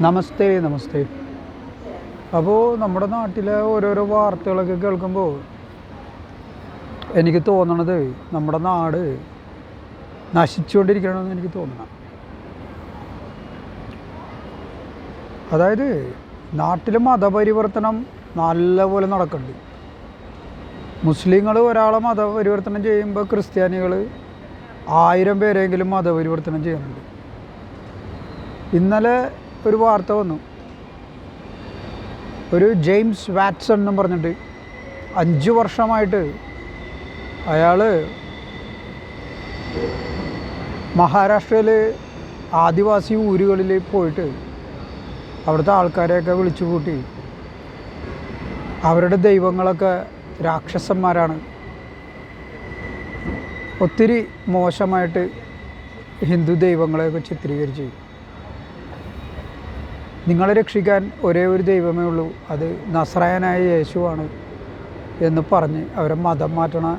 നമസ്തേ നമസ്തേ. അപ്പോൾ നമ്മുടെ നാട്ടിലെ ഓരോരോ വാർത്തകളൊക്കെ കേൾക്കുമ്പോൾ എനിക്ക് തോന്നണത് നമ്മുടെ നാട് നശിച്ചുകൊണ്ടിരിക്കണമെന്ന് എനിക്ക് തോന്നണം. അതായത് നാട്ടിൽ മതപരിവർത്തനം നല്ലപോലെ നടക്കുന്നുണ്ട് മുസ്ലിങ്ങൾ ഒരാളെ മതപരിവർത്തനം ചെയ്യുമ്പോൾ ക്രിസ്ത്യാനികൾ ആയിരം പേരെങ്കിലും മതപരിവർത്തനം ചെയ്യുന്നുണ്ട്. ഇന്നലെ ഒരു വാർത്ത വന്നു. ഒരു ജെയിംസ് വാറ്റ്സൺ എന്ന് പറഞ്ഞിട്ട് അഞ്ച് വർഷമായിട്ട് അയാൾ മഹാരാഷ്ട്രയിലെ ആദിവാസി ഊരുകളിൽ പോയിട്ട് അവിടുത്തെ ആൾക്കാരെയൊക്കെ വിളിച്ചു കൂട്ടി. അവരുടെ ദൈവങ്ങളൊക്കെ രാക്ഷസന്മാരാണ്. ഒത്തിരി മോശമായിട്ട് ഹിന്ദു ദൈവങ്ങളെയൊക്കെ ചിത്രീകരിച്ച്. നിങ്ങളെ രക്ഷിക്കാൻ ഒരേ ഒരു ദൈവമേ ഉള്ളൂ. അത് നസ്രായനായ യേശുവാണ് എന്ന് പറഞ്ഞ് അവരെ മതം മാറ്റണ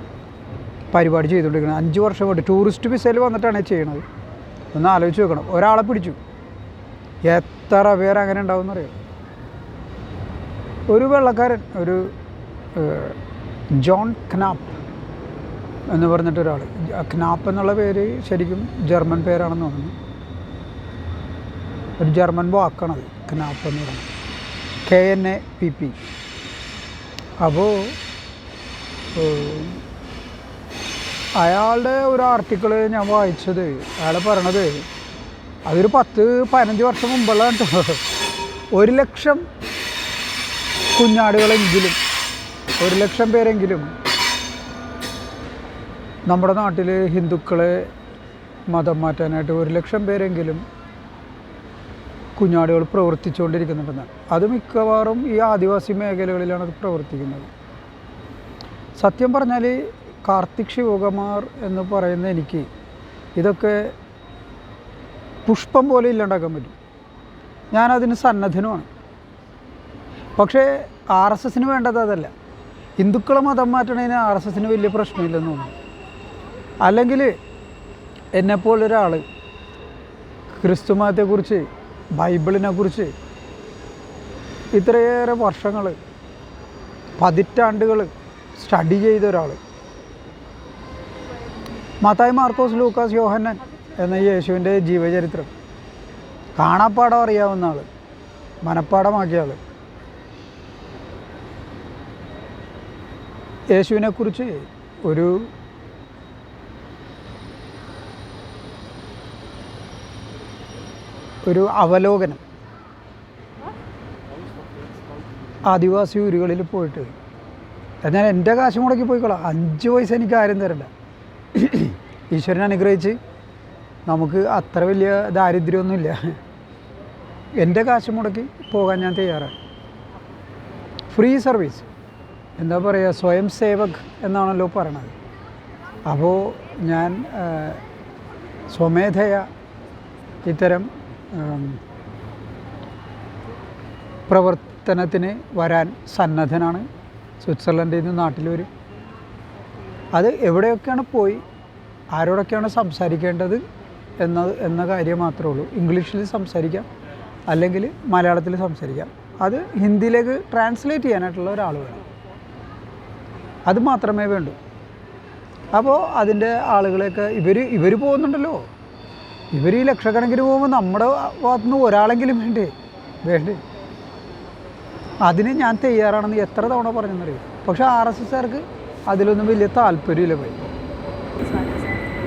പരിപാടി ചെയ്തുകൊണ്ടിരിക്കുന്നത് അഞ്ച് വർഷം കൊണ്ട് ടൂറിസ്റ്റ് വിസയിൽ വന്നിട്ടാണ് ചെയ്യണത്. ഒന്ന് ആലോചിച്ച് നോക്കണം. ഒരാളെ പിടിച്ചു. എത്ര പേർ അങ്ങനെ ഉണ്ടാവും എന്നറിയാം? ഒരു വെള്ളക്കാരൻ ഒരു ജോൺ ക്നാപ്പ് എന്ന് പറഞ്ഞിട്ടൊരാൾ ക്നാപ്പ് എന്നുള്ള പേര് ശരിക്കും ജർമ്മൻ പേരാണെന്ന് തോന്നുന്നു. ഒരു ജർമ്മൻ വാക്കാണത് കനാപ്പ് എന്ന് പറയുന്നത്. K N A P P. അപ്പോൾ അയാളുടെ ഒരു ആർട്ടിക്കിൾ ഞാൻ വായിച്ചത് അയാൾ പറയണത് അതൊരു പത്ത് പതിനഞ്ച് വർഷം മുമ്പുള്ള കേട്ടോ ഒരു ലക്ഷം കുഞ്ഞാടുകളെങ്കിലും ഒരു ലക്ഷം പേരെങ്കിലും നമ്മുടെ നാട്ടിൽ ഹിന്ദുക്കളെ മതം മാറ്റാനായിട്ട് ഒരു ലക്ഷം പേരെങ്കിലും കുഞ്ഞാടുകൾ പ്രവർത്തിച്ചുകൊണ്ടിരിക്കുന്നുണ്ടെന്ന്. അത് മിക്കവാറും ഈ ആദിവാസി മേഖലകളിലാണ് അത് പ്രവർത്തിക്കുന്നത്. സത്യം പറഞ്ഞാൽ കാർത്തിക് ശിവകുമാർ എന്ന് പറയുന്ന എനിക്ക് ഇതൊക്കെ പുഷ്പം പോലെ ഇല്ലാണ്ടാക്കാൻ പറ്റും. ഞാനതിന് സന്നദ്ധനുമാണ്. പക്ഷേ ആർ എസ് എസിന് വേണ്ടത് അതല്ല. ഹിന്ദുക്കളെ മതം മാറ്റണതിന് ആർ എസ് എസിന് വലിയ പ്രശ്നമില്ലെന്ന് തോന്നുന്നു. അല്ലെങ്കിൽ എന്നെപ്പോലൊരാൾ ക്രിസ്തു മതത്തെക്കുറിച്ച് ബൈബിളിനെ കുറിച്ച് ഇത്രയേറെ വർഷങ്ങൾ പതിറ്റാണ്ടുകൾ സ്റ്റഡി ചെയ്ത ഒരാൾ. മത്തായി മാർക്കോസ് ലൂക്കാസ് യോഹന്നൻ എന്ന യേശുവിന്റെ ജീവചരിത്രം. കാണാപ്പാടം അറിയാവുന്ന ആൾ മനപ്പാടമാക്കിയ ആൾ യേശുവിനെക്കുറിച്ച് ഒരു ഒരു അവലോകനം. ആദിവാസി ഊരുകളിൽ പോയിട്ട്. ഞാൻ എന്റെ കാശ് മുടക്കി പോയിക്കോളാം. അഞ്ച് പൈസ എനിക്ക് ആരും തരണ്ട ഈശ്വരനെ അനുഗ്രഹിച്ച് നമുക്ക് അത്ര വലിയ ദാരിദ്ര്യമൊന്നുമില്ല. എന്റെ കാശ് മുടക്കി പോകാൻ ഞാൻ തയ്യാറാണ്. Free service. എന്താ പറയുക സ്വയം സേവക് എന്നാണല്ലോ പറയണത്. അപ്പോൾ ഞാൻ സ്വമേധയ ഇത്തരം പ്രവർത്തനത്തിന് വരാൻ സന്നദ്ധനാണ്. സ്വിറ്റ്സർലൻഡിൽ നിന്ന് നാട്ടിൽ വരും. അത് എവിടെയൊക്കെയാണ് പോയി ആരോടൊക്കെയാണ് സംസാരിക്കേണ്ടത് എന്ന എന്ന കാര്യം മാത്രമേ ഉള്ളൂ. ഇംഗ്ലീഷിൽ സംസാരിക്കാം അല്ലെങ്കിൽ മലയാളത്തിൽ സംസാരിക്കാം. അത് ഹിന്ദിയിലേക്ക് ട്രാൻസ്ലേറ്റ് ചെയ്യാനായിട്ടുള്ള ഒരാൾ വേണം. അത് മാത്രമേ വേണ്ടൂ. അപ്പോൾ അതിന്റെ ആളുകളെയൊക്കെ ഇവർ ഇവർ പോകുന്നുണ്ടല്ലോ. ഇവർ ഈ ലക്ഷക്കണക്കിന് പോകുമ്പോൾ നമ്മുടെ ഭാഗത്തു നിന്ന് ഒരാളെങ്കിലും വേണ്ടേ? വേണ്ടേ? അതിന് ഞാൻ തയ്യാറാണെന്ന് എത്ര തവണ പറഞ്ഞെന്നറിയാം? പക്ഷേ ആർ എസ് എസ്സുകാർക്ക് അതിലൊന്നും വലിയ താല്പര്യമില്ല പോയി.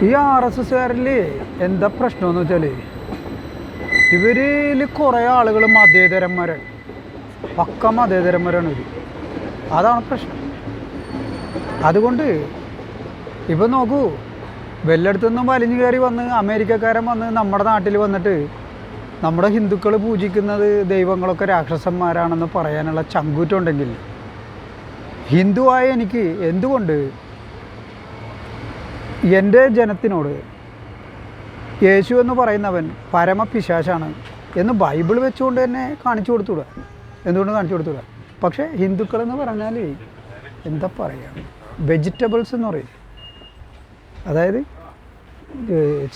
ഈ ആർ എസ് എസ്സുകാരിൽ എന്താ പ്രശ്നമെന്ന് വെച്ചാൽ ഇവരിൽ കുറേ ആളുകൾ മതേതരന്മാരാണ്. പക്ക മതേതരന്മാരാണ് ഇവർ അതാണ് പ്രശ്നം. അതുകൊണ്ട് ഇപ്പം നോക്കൂ വെല്ലടുത്തുനിന്നും വലിഞ്ഞു കയറി വന്ന് അമേരിക്കക്കാരൻ വന്ന് നമ്മുടെ നാട്ടിൽ വന്നിട്ട് നമ്മുടെ ഹിന്ദുക്കൾ പൂജിക്കുന്നത് ദൈവങ്ങളൊക്കെ രാക്ഷസന്മാരാണെന്ന് പറയാനുള്ള ചങ്കൂറ്റുണ്ടെങ്കിൽ ഹിന്ദുവായ എനിക്ക് എന്തുകൊണ്ട് എന്റെ ജനത്തിനോട് യേശു എന്ന് പറയുന്നവൻ പരമപിശാശാണ് എന്ന് ബൈബിൾ വെച്ചുകൊണ്ട് തന്നെ കാണിച്ചു കൊടുത്തുവിടുക എന്തുകൊണ്ട് കാണിച്ചു കൊടുത്തുവിടുക പക്ഷേ ഹിന്ദുക്കൾ എന്ന് പറഞ്ഞാൽ എന്താ പറയുക വെജിറ്റബിൾസ് എന്ന് പറയും. അതായത്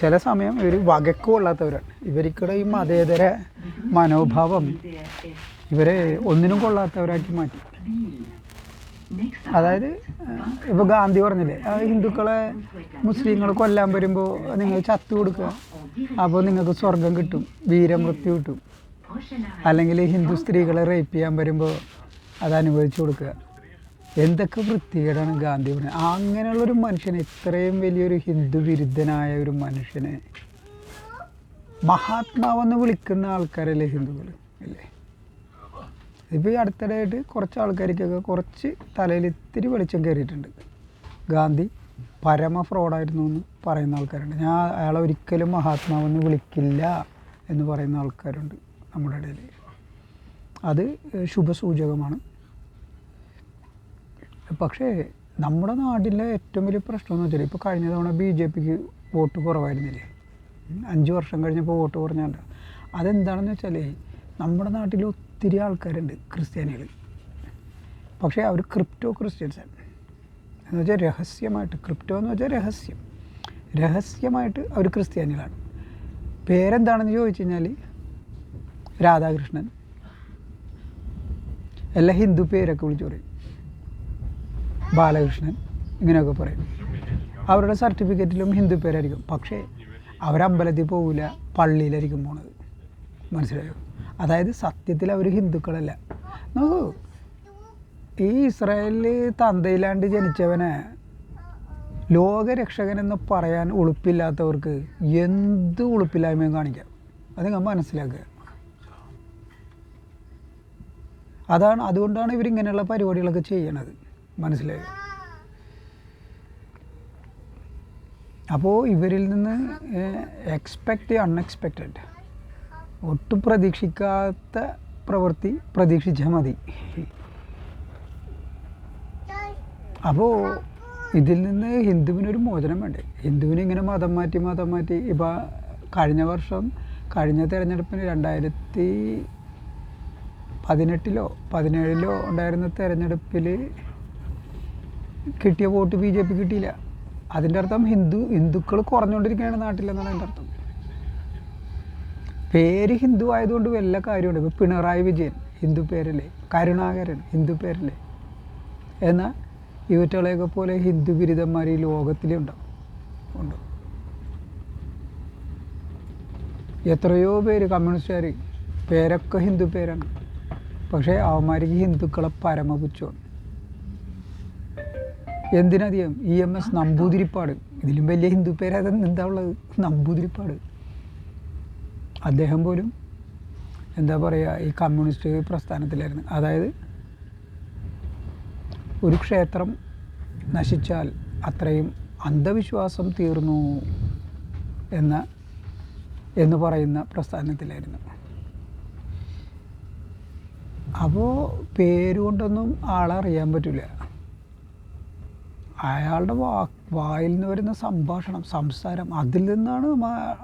ചില സമയം ഇവർ വകക്ക് കൊള്ളാത്തവരാണ്. ഇവർക്കിടെ ഈ മതേതര മനോഭാവം ഇവരെ ഒന്നിനും കൊള്ളാത്തവരാക്കി മാറ്റി. അതായത് ഇപ്പോൾ ഗാന്ധി പറഞ്ഞില്ലേ ഹിന്ദുക്കളെ മുസ്ലിങ്ങൾ കൊല്ലാൻ വരുമ്പോൾ നിങ്ങൾ ചത്തു കൊടുക്കുക അപ്പോൾ നിങ്ങൾക്ക് സ്വർഗം കിട്ടും വീരമൃത്യു കിട്ടും. അല്ലെങ്കിൽ ഹിന്ദു സ്ത്രീകളെ റേപ്പ് ചെയ്യാൻ വരുമ്പോൾ അത് അനുഭവിച്ചു കൊടുക്കുക. എന്തൊക്കെ വൃത്തികേടാണ് ഗാന്ധി പറഞ്ഞത്? അങ്ങനെയുള്ളൊരു മനുഷ്യനെ ഇത്രയും വലിയൊരു ഹിന്ദു വിരുദ്ധനായ ഒരു മനുഷ്യനെ മഹാത്മാവെന്ന് വിളിക്കുന്ന ആൾക്കാരല്ലേ ഹിന്ദുക്കൾ അല്ലേ? ഇപ്പോൾ ഈ അടുത്തിടെയായിട്ട് കുറച്ച് ആൾക്കാർക്കൊക്കെ കുറച്ച് തലയിൽ ഇത്തിരി വെളിച്ചം കയറിയിട്ടുണ്ട്. ഗാന്ധി പരമ ഫ്രോഡായിരുന്നു എന്ന് പറയുന്ന ആൾക്കാരുണ്ട്. ഞാൻ അയാളെ ഒരിക്കലും മഹാത്മാവെന്ന് വിളിക്കില്ല എന്ന് പറയുന്ന ആൾക്കാരുണ്ട് നമ്മുടെ ഇടയിൽ അത് ശുഭസൂചകമാണ്. പക്ഷേ നമ്മുടെ നാട്ടിലെ ഏറ്റവും വലിയ പ്രശ്നം എന്ന് വെച്ചാൽ ഇപ്പോൾ കഴിഞ്ഞ തവണ ബി ജെ പിക്ക് വോട്ട് കുറവായിരുന്നില്ലേ? അഞ്ച് വർഷം കഴിഞ്ഞപ്പോൾ വോട്ട് കുറഞ്ഞുണ്ട്. അതെന്താണെന്ന് വെച്ചാൽ നമ്മുടെ നാട്ടിൽ ഒത്തിരി ആൾക്കാരുണ്ട് ക്രിസ്ത്യാനികൾ പക്ഷേ അവർ ക്രിപ്റ്റോ ക്രിസ്ത്യൻസാണ് എന്ന് വെച്ചാൽ രഹസ്യമായിട്ട് ക്രിപ്റ്റോ എന്ന് വെച്ചാൽ രഹസ്യം. രഹസ്യമായിട്ട് അവർ ക്രിസ്ത്യാനികളാണ്. പേരെന്താണെന്ന് ചോദിച്ചു കഴിഞ്ഞാൽ രാധാകൃഷ്ണൻ. എല്ലാ ഹിന്ദു പേരൊക്കെ വിളിച്ചു പറയും. ബാലകൃഷ്ണൻ ഇങ്ങനെയൊക്കെ പറയും. അവരുടെ സർട്ടിഫിക്കറ്റിലും ഹിന്ദു പേരായിരിക്കും. പക്ഷേ അവരമ്പലത്തിൽ പോകില്ല പള്ളിയിലായിരിക്കും പോണത്. മനസ്സിലായോ? അതായത് സത്യത്തിൽ അവർ ഹിന്ദുക്കളല്ല. നോക്കൂ ഈ ഇസ്രായേലിൽ തന്തയിലാണ്ട് ജനിച്ചവനെ ലോകരക്ഷകനെന്ന് പറയാൻ ഉളുപ്പില്ലാത്തവർക്ക് എന്ത് ഉളുപ്പില്ലായ്മയും കാണിക്കാം? അത് നിങ്ങൾ മനസ്സിലാക്കുക. അതാണ് അതുകൊണ്ടാണ് ഇവരിങ്ങനെയുള്ള പരിപാടികളൊക്കെ ചെയ്യണത്. മനസ്സിലായോ. അപ്പോൾ ഇവരിൽ നിന്ന് എക്സ്പെക്റ്റ് അൺഎക്സ്പെക്റ്റഡ് ഒട്ടും പ്രതീക്ഷിക്കാത്ത പ്രവൃത്തി പ്രതീക്ഷിച്ചാൽ മതി. അപ്പോൾ ഇതിൽ നിന്ന് ഹിന്ദുവിനൊരു മോചനം വേണ്ടേ? ഹിന്ദുവിനെ ഇങ്ങനെ മതം മാറ്റി മതം മാറ്റി. ഇപ്പോൾ കഴിഞ്ഞ വർഷം കഴിഞ്ഞ തിരഞ്ഞെടുപ്പിന് രണ്ടായിരത്തി പതിനെട്ടിലോ പതിനേഴിലോ ഉണ്ടായിരുന്ന തെരഞ്ഞെടുപ്പിൽ കിട്ടിയ വോട്ട് ബി ജെ പി കിട്ടിയില്ല. അതിന്റെ അർത്ഥം ഹിന്ദു ഹിന്ദുക്കൾ കുറഞ്ഞുകൊണ്ടിരിക്കുകയാണ് നാട്ടിലെന്നാണ് അതിന്റെ അർത്ഥം. പേര് ഹിന്ദു ആയതുകൊണ്ട് വല്ല കാര്യമുണ്ട്. ഇപ്പോൾ പിണറായി വിജയൻ ഹിന്ദു പേരല്ലേ? കരുണാകരൻ ഹിന്ദു പേരല്ലേ? എന്നാൽ ഇവറ്റകളെയൊക്കെ പോലെ ഹിന്ദു ബിരുദന്മാർ ഈ ലോകത്തിലേ ഉണ്ടാവും ഉണ്ട്? എത്രയോ പേര് കമ്മ്യൂണിസ്റ്റുകാർ പേരൊക്കെ ഹിന്ദു പേരാണ്. പക്ഷേ അവന്മാർക്ക് ഹിന്ദുക്കളെ പരമപുച്ഛമാണ്. എന്തിനധികം? E M S Namboodiripad. ഇതിലും വലിയ ഹിന്ദു പേര് എന്താ ഉള്ളത്? നമ്പൂതിരിപ്പാട്. അദ്ദേഹം പോലും എന്താ പറയുക ഈ കമ്മ്യൂണിസ്റ്റ് പ്രസ്ഥാനത്തിലായിരുന്നു. അതായത് ഒരു ക്ഷേത്രം നശിച്ചാൽ അത്രയും അന്ധവിശ്വാസം തീർന്നു എന്ന എന്ന് പറയുന്ന പ്രസ്ഥാനത്തിലായിരുന്നു. അപ്പോൾ പേരുകൊണ്ടൊന്നും ആളെ അറിയാൻ പറ്റില്ല അയാളുടെ വാ വായിൽ നിന്ന് വരുന്ന സംഭാഷണം സംസാരം അതിൽ നിന്നാണ്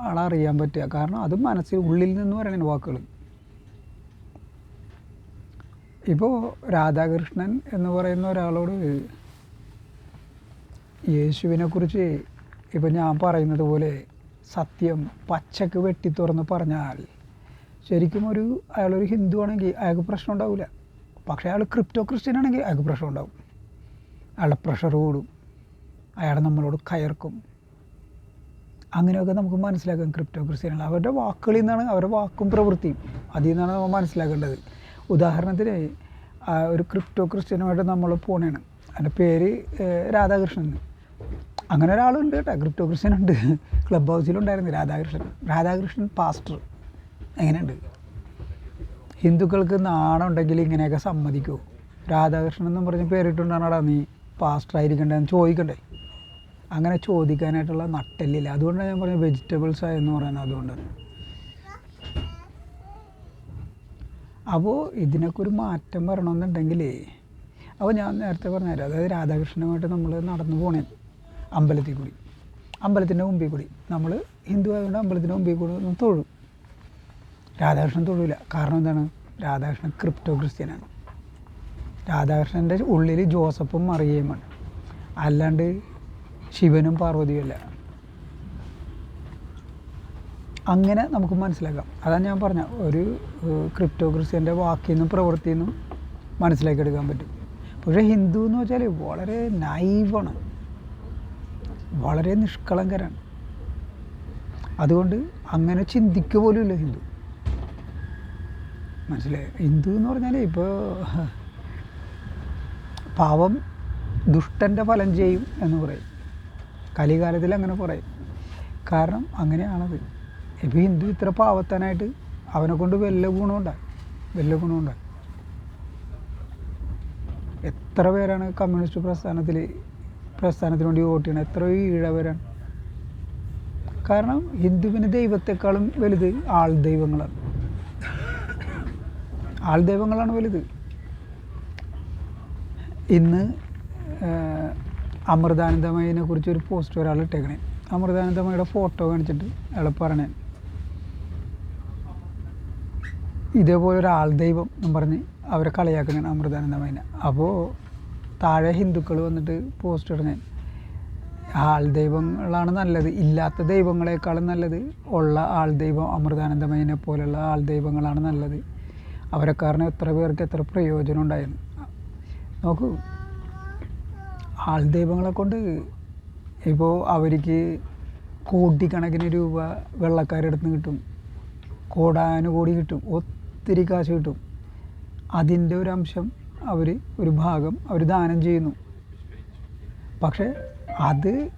ആളെ അറിയാൻ പറ്റുക. കാരണം അത് മനസ്സിൽ ഉള്ളിൽ നിന്ന് പറയുന്ന വാക്കുകൾ ഇപ്പോൾ രാധാകൃഷ്ണൻ എന്ന് പറയുന്ന ഒരാളോട് യേശുവിനെ കുറിച്ച് ഇപ്പം ഞാൻ പറയുന്നത് പോലെ സത്യം പച്ചക്ക് വെട്ടി തുറന്ന് പറഞ്ഞാൽ ശരിക്കും ഒരു അയാളൊരു ഹിന്ദു ആണെങ്കിൽ അയാൾക്ക് പ്രശ്നം ഉണ്ടാവില്ല. പക്ഷേ അയാൾ ക്രിപ്റ്റോ ക്രിസ്ത്യൻ ആണെങ്കിൽ അയാൾക്ക് പ്രശ്നം ഉണ്ടാവും. അയാളുടെ പ്രഷർ കൂടും. അയാൾ നമ്മളോട് കയർക്കും. അങ്ങനെയൊക്കെ നമുക്ക് മനസ്സിലാക്കാം ക്രിപ്റ്റോ ക്രിസ്ത്യാനികൾ അവരുടെ വാക്കുകളിൽ നിന്നാണ് അവരുടെ വാക്കും പ്രവൃത്തിയും. അതിൽ നിന്നാണ് നമ്മൾ മനസ്സിലാക്കേണ്ടത്. ഉദാഹരണത്തിന് ഒരു ക്രിപ്റ്റോ ക്രിസ്ത്യനുമായിട്ട് നമ്മൾ പോണേണ്. അതിന്റെ പേര് രാധാകൃഷ്ണൻ. അങ്ങനെ ഒരാളുണ്ട് കേട്ടോ. ക്രിപ്റ്റോ ക്രിസ്ത്യൻ ഉണ്ട് ക്ലബ് ഹൗസിലുണ്ടായിരുന്നു രാധാകൃഷ്ണൻ. രാധാകൃഷ്ണൻ പാസ്റ്റർ എങ്ങനെയുണ്ട്? ഹിന്ദുക്കൾക്ക് നാണമുണ്ടെങ്കിൽ ഇങ്ങനെയൊക്കെ സമ്മതിക്കുമോ രാധാകൃഷ്ണൻ എന്നും പറഞ്ഞ് പേരിട്ടുണ്ടാണോടാ നീ. പാസ്റ്റർ ആയിരിക്കണ്ടേന്ന് ചോദിക്കണ്ടേ. അങ്ങനെ ചോദിക്കാനായിട്ടുള്ള നട്ടല്ലില്ല. അതുകൊണ്ടാണ് ഞാൻ പറഞ്ഞത് വെജിറ്റബിൾസ് എന്ന് പറയുന്നത് അതുകൊണ്ടാണ് അപ്പോൾ ഇതിനൊക്കെ ഒരു മാറ്റം വരണമെന്നുണ്ടെങ്കിൽ അപ്പോൾ ഞാൻ നേരത്തെ പറഞ്ഞുതരാം അതായത് രാധാകൃഷ്ണനുമായിട്ട് നമ്മൾ നടന്നു പോണേ അമ്പലത്തിൽ കൂടി അമ്പലത്തിന്റെ മുമ്പിൽ കൂടി നമ്മൾ ഹിന്ദു ആയതുകൊണ്ട് അമ്പലത്തിന്റെ മുമ്പിൽ കൂടി ഒന്ന് തൊഴും. രാധാകൃഷ്ണൻ തൊഴില്ല കാരണം എന്താണ്? രാധാകൃഷ്ണൻ ക്രിപ്റ്റോ ക്രിസ്ത്യനാണ്. രാധാകൃഷ്ണന്റെ ഉള്ളിൽ ജോസഫും മറിയയുമാണ് അല്ലാണ്ട് ശിവനും പാർവതിയും അല്ല അങ്ങനെ നമുക്ക് മനസ്സിലാക്കാം. അതാണ് ഞാൻ പറഞ്ഞ ഒരു ക്രിപ്റ്റോ ക്രിസ്ത്യന്റെ വാക്കിൽ നിന്നും പ്രവൃത്തിയിൽ നിന്നും മനസ്സിലാക്കിയെടുക്കാൻ പറ്റും. പക്ഷേ ഹിന്ദു എന്ന് വെച്ചാൽ വളരെ നൈവാണ് വളരെ നിഷ്കളങ്കരാണ്. അതുകൊണ്ട് അങ്ങനെ ചിന്തിക്കുക പോലുമില്ല ഹിന്ദു. മനസ്സിലായി? ഹിന്ദു എന്ന് പറഞ്ഞാൽ ഇപ്പോൾ പാവം ദുഷ്ടന്റെ ഫലം ചെയ്യും എന്ന് പറയും. കലികാലത്തിൽ അങ്ങനെ പറയും. കാരണം അങ്ങനെയാണത്. ഇപ്പോൾ ഹിന്ദു ഇത്ര പാവത്താനായിട്ട് അവനെ കൊണ്ട് വല്ല ഗുണമുണ്ടായി വല്ല ഗുണമുണ്ടായി എത്ര പേരാണ് കമ്മ്യൂണിസ്റ്റ് പ്രസ്ഥാനത്തിൽ പ്രസ്ഥാനത്തിന് വേണ്ടി വോട്ട് ചെയ്യണം എത്ര ഈഴവരാണ്. കാരണം ഹിന്ദുവിന് ദൈവത്തെക്കാളും വലുത് ആൾ ദൈവങ്ങളാണ് ആൾ ദൈവങ്ങളാണ് വലുത്. ഇന്ന് അമൃതാനന്ദമയിനെ കുറിച്ച് ഒരു പോസ്റ്റ് ഒരാൾ ഇട്ടേക്കണേ. അമൃതാനന്ദമയുടെ ഫോട്ടോ കാണിച്ചിട്ട് അയാൾ പറഞ്ഞേ ഇതേപോലെ ഒരു ആൾ ദൈവം എന്ന് പറഞ്ഞ് അവരെ കളിയാക്കണേ അമൃതാനന്ദമയിനെ. അപ്പോൾ താഴെ ഹിന്ദുക്കൾ വന്നിട്ട് പോസ്റ്റ് ഇടണേ. ആൾ ദൈവങ്ങളാണ് നല്ലത്. ഇല്ലാത്ത ദൈവങ്ങളെക്കാളും നല്ലത് ഉള്ള ആൾ ദൈവം അമൃതാനന്ദമയിനെ പോലുള്ള ആൾ ദൈവങ്ങളാണ് നല്ലത്. അവരെ കാരണം എത്ര പേർക്ക് എത്ര പ്രയോജനം ഉണ്ടായിരുന്നു. നോക്കൂ. ആൾ ദൈവങ്ങളെ കൊണ്ട് ഇപ്പോൾ അവർക്ക് കോടിക്കണക്കിന് രൂപ വെള്ളക്കാരുടെ നിന്ന് കിട്ടും. കോടാനുകോടി കിട്ടും. ഒത്തിരി കാശ് കിട്ടും. അതിന്റെ ഒരു അംശം അവർ ഒരു ഭാഗം അവർ ദാനം ചെയ്യുന്നു. പക്ഷേ അത്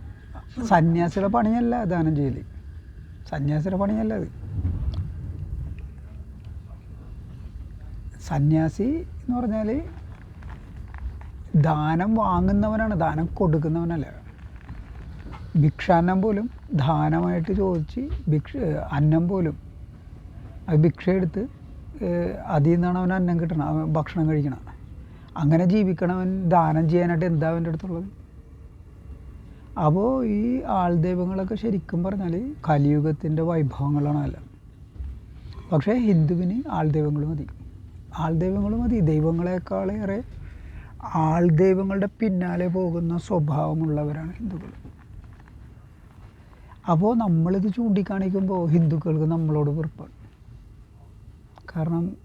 സന്യാസിയുടെ പണിയല്ല ദാനം ചെയ്യൽ സന്യാസിയുടെ പണിയല്ല അത്. സന്യാസി എന്ന് പറഞ്ഞാൽ ദാനം വാങ്ങുന്നവനാണ് ദാനം കൊടുക്കുന്നവനല്ല? ഭിക്ഷാന്നം പോലും ദാനമായിട്ട് ചോദിച്ച് ഭിക്ഷ അന്നം പോലും. അത് ഭിക്ഷ എടുത്ത് അതിൽ നിന്നാണ് അവൻ അന്നം കിട്ടണം അവൻ ഭക്ഷണം കഴിക്കണം അങ്ങനെ ജീവിക്കണവൻ ദാനം ചെയ്യാനായിട്ട് എന്താ അവന്റെ അടുത്തുള്ളത്? അപ്പോൾ ഈ ആൾദൈവങ്ങളൊക്കെ ശരിക്കും പറഞ്ഞാൽ കലിയുഗത്തിന്റെ വൈഭവങ്ങളാണ് അല്ല പക്ഷേ ഹിന്ദുവിന് ആൾദൈവങ്ങൾ മതി. ആൾദൈവങ്ങൾ മതി. ദൈവങ്ങളെക്കാളേറെ ആൾദൈവങ്ങളുടെ പിന്നാലെ പോകുന്ന സ്വഭാവമുള്ളവരാണ് ഹിന്ദുക്കൾ. അപ്പോൾ നമ്മളിത് ചൂണ്ടിക്കാണിക്കുമ്പോൾ ഹിന്ദുക്കൾക്ക് നമ്മളോട് വെറുപ്പാണ്. കാരണം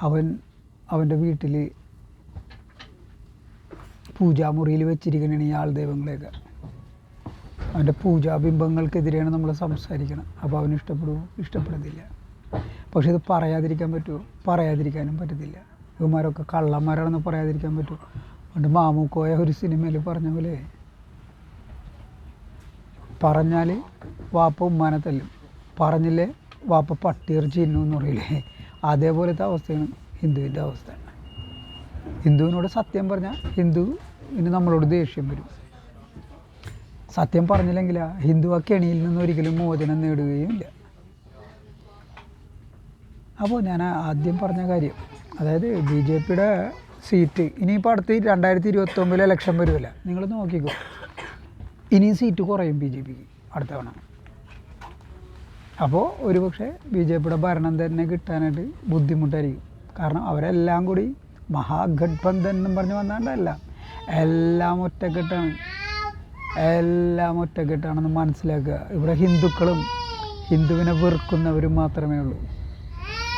അവൻ അവന്റെ വീട്ടിൽ പൂജാമുറിയിൽ വെച്ചിരിക്കണേ ഈ ആൾ ദൈവങ്ങളെയൊക്കെ അവന്റെ പൂജാബിംബങ്ങൾക്കെതിരെയാണ് നമ്മൾ സംസാരിക്കണം അപ്പോൾ അവന് ഇഷ്ടപ്പെടുമോ ഇഷ്ടപ്പെടുന്നില്ല. പക്ഷെ ഇത് പറയാതിരിക്കാൻ പറ്റുമോ പറയാതിരിക്കാനും പറ്റത്തില്ല. ഇവന്മാരൊക്കെ കള്ളന്മാരാണെന്ന് പറയാതിരിക്കാൻ പറ്റും. പണ്ട് മാമുക്കോയ ഒരു സിനിമയിൽ പറഞ്ഞ പോലെ പറഞ്ഞാൽ വാപ്പ ഉമ്മാനെ തല്ലും. പറഞ്ഞില്ലേ വാപ്പ പട്ടിയിറച്ചി ഇന്നു എന്ന് പറയില്ലേ? അതേപോലത്തെ അവസ്ഥയാണ് ഹിന്ദുവിന്റെ അവസ്ഥ. ഹിന്ദുവിനോട് സത്യം പറഞ്ഞാൽ ഹിന്ദു ഇനി നമ്മളോട് ദേഷ്യം വരും. സത്യം പറഞ്ഞില്ലെങ്കിൽ ഹിന്ദു ആ കെണിയിൽ നിന്ന് ഒരിക്കലും മോചനം നേടുകയും ഇല്ല അപ്പോൾ ഞാൻ ആദ്യം പറഞ്ഞ കാര്യം അതായത് ബി ജെ പിയുടെ സീറ്റ് ഇനിയിപ്പോൾ അടുത്ത് രണ്ടായിരത്തി ഇരുപത്തൊമ്പതിൽ ഇലക്ഷൻ വരുമല്ല നിങ്ങൾ നോക്കിക്കോ. ഇനിയും സീറ്റ് കുറയും ബി ജെ പിക്ക് അടുത്ത തവണ. അപ്പോൾ ഒരുപക്ഷെ ബി ജെ പിയുടെ ഭരണം തന്നെ കിട്ടാനായിട്ട് ബുദ്ധിമുട്ടായിരിക്കും. കാരണം അവരെല്ലാം കൂടി മഹാഗഡ്ബന്ധൻ എന്നും പറഞ്ഞ് വന്നാണ്ടല്ല. എല്ലാം ഒറ്റക്കെട്ടാണ്. എല്ലാം ഒറ്റക്കെട്ടാണെന്ന് മനസ്സിലാക്കുക. ഇവിടെ ഹിന്ദുക്കളും ഹിന്ദുവിനെ വെറുക്കുന്നവരും മാത്രമേ ഉള്ളൂ.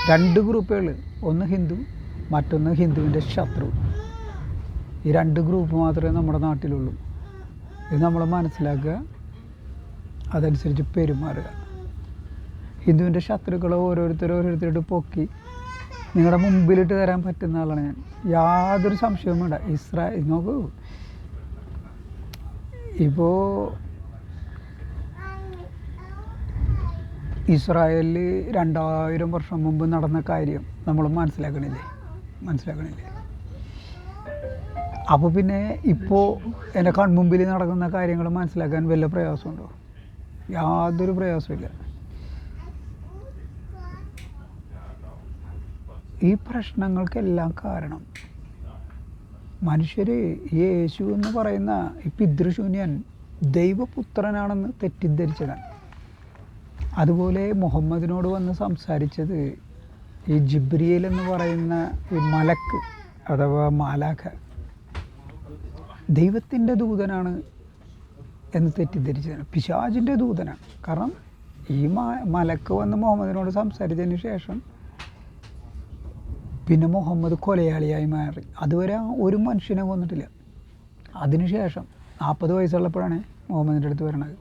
രണ്ട് ഗ്രൂപ്പുകൾ ഒന്ന് ഹിന്ദു മറ്റൊന്ന് ഹിന്ദുവിന്റെ ശത്രു. ഈ രണ്ട് ഗ്രൂപ്പ് മാത്രമേ നമ്മുടെ നാട്ടിലുള്ളൂ. ഇത് നമ്മൾ മനസ്സിലാക്കുക. അതനുസരിച്ച് പെരുമാറുക. ഹിന്ദുവിന്റെ ശത്രുക്കളെ ഓരോരുത്തരും ഓരോരുത്തരോട് പൊക്കി നിങ്ങളുടെ മുമ്പിലിട്ട് തരാൻ പറ്റുന്ന ആളാണ് ഞാൻ. യാതൊരു സംശയവും വേണ്ട ഇസ്രായേൽ നോക്കൂ. ഇപ്പോൾ ഇസ്രായേലിൽ രണ്ടായിരം വർഷം മുമ്പ് നടന്ന കാര്യം നമ്മൾ മനസ്സിലാക്കണില്ലേ? മനസ്സിലാക്കണില്ലേ? അപ്പോൾ പിന്നെ ഇപ്പോൾ എന്റെ കൺമുമ്പിൽ നടക്കുന്ന കാര്യങ്ങൾ മനസ്സിലാക്കാൻ വലിയ പ്രയാസമുണ്ടോ? യാതൊരു പ്രയാസമില്ല ഈ പ്രശ്നങ്ങൾക്കെല്ലാം കാരണം മനുഷ്യർ യേശു എന്ന് പറയുന്ന ഈ പിതൃശൂന്യൻ ദൈവപുത്രനാണെന്ന് തെറ്റിദ്ധരിച്ചതാണ്. അതുപോലെ മുഹമ്മദിനോട് വന്ന് സംസാരിച്ചത് ഈ ജിബ്രിയേൽ എന്ന് പറയുന്ന ഈ മലക്ക് അഥവാ മാലാഖ. ദൈവത്തിന്റെ ദൂതനാണ് എന്ന് തെറ്റിദ്ധരിച്ചതാണ്. പിശാജിന്റെ ദൂതനാണ്. കാരണം ഈ മലക്ക് വന്ന് മുഹമ്മദിനോട് സംസാരിച്ചതിന് ശേഷം പിന്നെ മുഹമ്മദ് കൊലയാളിയായി മാറി. അതുവരെ ഒരു മനുഷ്യനെ കൊന്നിട്ടില്ല. അതിനുശേഷം നാൽപ്പത് വയസ്സുള്ളപ്പോഴാണ് മുഹമ്മദിന്റെ അടുത്ത് വരണത്.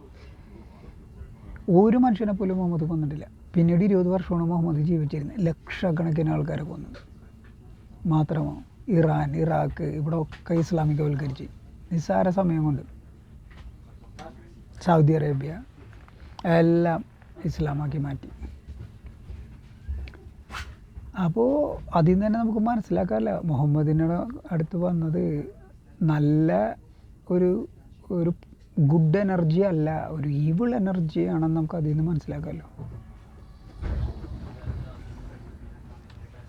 ഒരു മനുഷ്യനെ പോലും മുഹമ്മദ് കൊന്നിട്ടില്ല. പിന്നീട് ഇരുപത് വർഷമാണ് മുഹമ്മദ് ജീവിച്ചിരുന്നത്. ലക്ഷക്കണക്കിന് ആൾക്കാരെ കൊന്നത്. മാത്രമോ? ഇറാൻ ഇറാഖ് ഇവിടെ ഒക്കെ ഇസ്ലാമികവൽക്കരിച്ച്. നിസ്സാര സമയം കൊണ്ട്. സൗദി അറേബ്യ എല്ലാം ഇസ്ലാമാക്കി മാറ്റി. അപ്പോൾ അതിൽ നിന്ന് തന്നെ നമുക്ക് മനസ്സിലാക്കാമല്ലോ മുഹമ്മദിനോട് അടുത്ത് വന്നത് നല്ല ഒരു ഒരു ഗുഡ് എനർജി അല്ല ഒരു ഈവിൾ എനർജി ആണെന്ന് നമുക്ക് അതിൽ നിന്ന് മനസ്സിലാക്കാമല്ലോ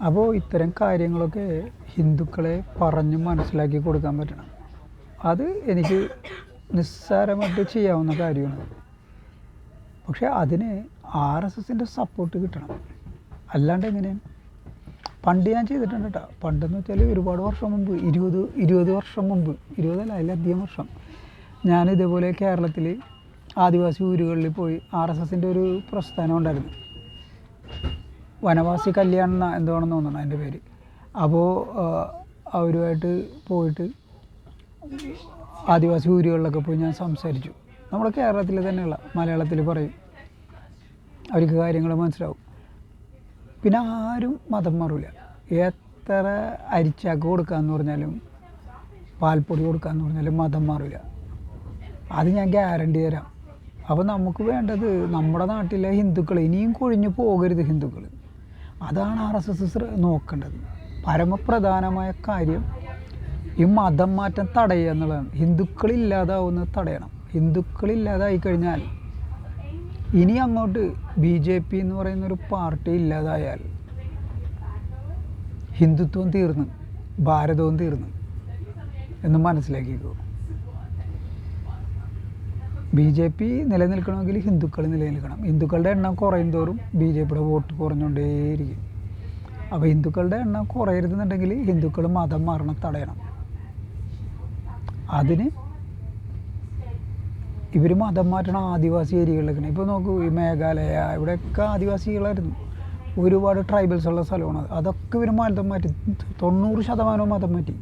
അപ്പോൾ ഇത്തരം കാര്യങ്ങളൊക്കെ ഹിന്ദുക്കളെ പറഞ്ഞ് മനസ്സിലാക്കി കൊടുക്കാൻ പറ്റണം. അത് എനിക്ക് നിസ്സാരമായിട്ട് ചെയ്യാവുന്ന കാര്യമാണ്. പക്ഷേ അതിന് ആർ എസ് എസിന്റെ സപ്പോർട്ട് കിട്ടണം. അല്ലാണ്ട് എങ്ങനെയാണ് പണ്ട് ഞാൻ ചെയ്തിട്ടുണ്ട് കേട്ടോ പണ്ടെന്ന് വെച്ചാൽ ഒരുപാട് വർഷം മുമ്പ് ഇരുപത് ഇരുപത് വർഷം മുമ്പ് ഇരുപതല്ല അതിലധികം വർഷം ഞാൻ ഇതേപോലെ കേരളത്തിൽ ആദിവാസി ഊരുകളിൽ പോയി ആർ എസ് എസിന്റെ ഒരു പ്രസ്ഥാനം ഉണ്ടായിരുന്നു. വനവാസി കല്യാണം എന്താണെന്ന് തോന്നണം എന്റെ പേര്. അപ്പോൾ അവരുമായിട്ട് പോയിട്ട് ആദിവാസി ഊരുകളിലൊക്കെ പോയി ഞാൻ സംസാരിച്ചു. നമ്മുടെ കേരളത്തിൽ തന്നെയുള്ള മലയാളത്തിൽ പറയും. അവർക്ക് കാര്യങ്ങൾ മനസ്സിലാവും. പിന്നെ ആരും മതം മാറില്ല എത്ര അരിച്ചാക്ക് കൊടുക്കാന്ന് പറഞ്ഞാലും പാൽപ്പൊടി കൊടുക്കാന്ന് പറഞ്ഞാലും മതം മാറില്ല അത് ഞാൻ ഗ്യാരണ്ടി തരാം. അപ്പോൾ നമുക്ക് വേണ്ടത് നമ്മുടെ നാട്ടിലെ ഹിന്ദുക്കൾ ഇനിയും കൊഴിഞ്ഞു പോകരുത് ഹിന്ദുക്കൾ അതാണ് ആർ എസ് എസ് നോക്കേണ്ടത്. പരമപ്രധാനമായ കാര്യം ഈ മതം മാറ്റം തടയുക എന്നുള്ളതാണ്. ഹിന്ദുക്കളില്ലാതാവുന്നത് തടയണം. ഹിന്ദുക്കളില്ലാതായി കഴിഞ്ഞാൽ ഇനി അങ്ങോട്ട് ബി ജെ പി എന്ന് പറയുന്ന ഒരു പാർട്ടി ഇല്ലാതായാൽ ഹിന്ദുത്വം തീർന്ന് ഭാരതവും തീർന്ന് എന്ന് മനസ്സിലാക്കിക്കോ. ബി ജെ പി നിലനിൽക്കണമെങ്കിൽ ഹിന്ദുക്കൾ നിലനിൽക്കണം. ഹിന്ദുക്കളുടെ എണ്ണം കുറയും തോറും ബി ജെ പിയുടെ വോട്ട് കുറഞ്ഞുകൊണ്ടേയിരിക്കും. അപ്പോൾ ഹിന്ദുക്കളുടെ എണ്ണം കുറയരുതെന്നുണ്ടെങ്കിൽ ഹിന്ദുക്കൾ മതം മാറണം തടയണം. അതിന് ഇവർ മതം മാറ്റണം ആദിവാസി ഏരിയകളിലൊക്കെ ഇപ്പോൾ നോക്കൂ ഈ മേഘാലയ ഇവിടെയൊക്കെ ആദിവാസികളായിരുന്നു. ഒരുപാട് ട്രൈബൽസ് ഉള്ള സ്ഥലമാണ്. അതൊക്കെ ഇവർ മതം മാറ്റി. തൊണ്ണൂറ് ശതമാനം മതം മാറ്റി.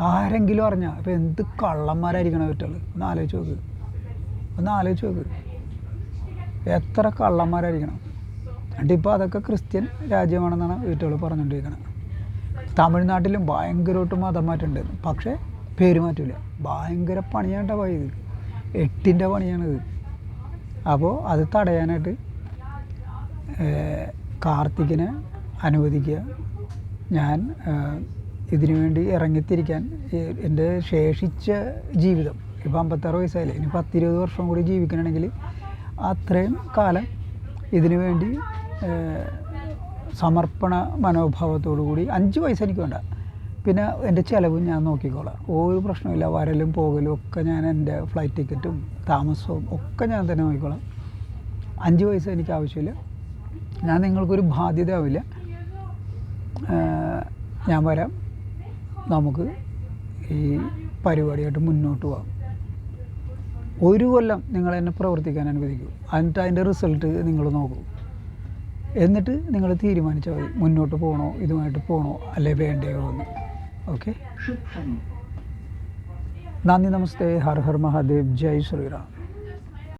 ആരെങ്കിലും അറിഞ്ഞാൽ ഇപ്പോൾ എന്ത് കള്ളന്മാരായിരിക്കണം ഇവറ്റുകൾ ഒന്ന് ആലോചിച്ച് നോക്ക്. ഒന്ന് ആലോചിച്ച് നോക്ക്. എത്ര കള്ളന്മാരായിരിക്കണം? എന്നിട്ട് ഇപ്പോൾ അതൊക്കെ ക്രിസ്ത്യൻ രാജ്യമാണെന്നാണ് വീട്ടുകൾ പറഞ്ഞുകൊണ്ടിരിക്കുന്നത് തമിഴ്നാട്ടിലും ഭയങ്കരമായിട്ട് മതം മാറ്റമുണ്ടായിരുന്നു പക്ഷേ പേര് മാറ്റില്ല ഭയങ്കര പണിയാണ്ട പോയത്. എട്ടിന്റെ പണിയാണിത്. അപ്പോൾ അത് തടയാനായിട്ട് കാർത്തിക്കിനെ അനുവദിക്കുക. ഞാൻ ഇതിനു വേണ്ടി ഇറങ്ങിത്തിരിക്കാൻ എന്റെ ശേഷിച്ച ജീവിതം. ഇപ്പം അമ്പത്താറ് വയസ്സായില്ലേ? ഇനി പത്തിരുപത് വർഷം കൂടി ജീവിക്കണമെങ്കിൽ അത്രയും കാലം ഇതിനു വേണ്ടി സമർപ്പണ മനോഭാവത്തോടു കൂടി അഞ്ച് വയസ്സ് എനിക്ക് വേണ്ട. പിന്നെ എന്റെ ചിലവും ഞാൻ നോക്കിക്കോളാം. ഒരു പ്രശ്നമില്ല വരലും പോകലും ഒക്കെ ഞാൻ എന്റെ ഫ്ലൈറ്റ് ടിക്കറ്റും താമസവും ഒക്കെ ഞാൻ തന്നെ നോക്കിക്കോളാം. അഞ്ച് വയസ്സ് എനിക്ക് ആവശ്യമില്ല. ഞാൻ നിങ്ങൾക്കൊരു ബാധ്യത ആവില്ല ഞാൻ വരാം. നമുക്ക് ഈ പരിപാടിയായിട്ട് മുന്നോട്ട് പോകാം ഒരു കൊല്ലം നിങ്ങൾ എന്നെ പ്രവർത്തിക്കാൻ അനുവദിക്കൂ. എന്നിട്ട് അതിന്റെ റിസൾട്ട് നിങ്ങൾ നോക്കൂ. എന്നിട്ട് നിങ്ങൾ തീരുമാനിച്ചാൽ മതി. മുന്നോട്ട് പോകണോ ഇതുമായിട്ട് പോകണോ അല്ലെ വേണ്ടയോ എന്ന്. ഓക്കെ നന്ദി നമസ്തേ. ഹർ ഹർ മഹാദേവ്. ജയ് ശ്രീറാം.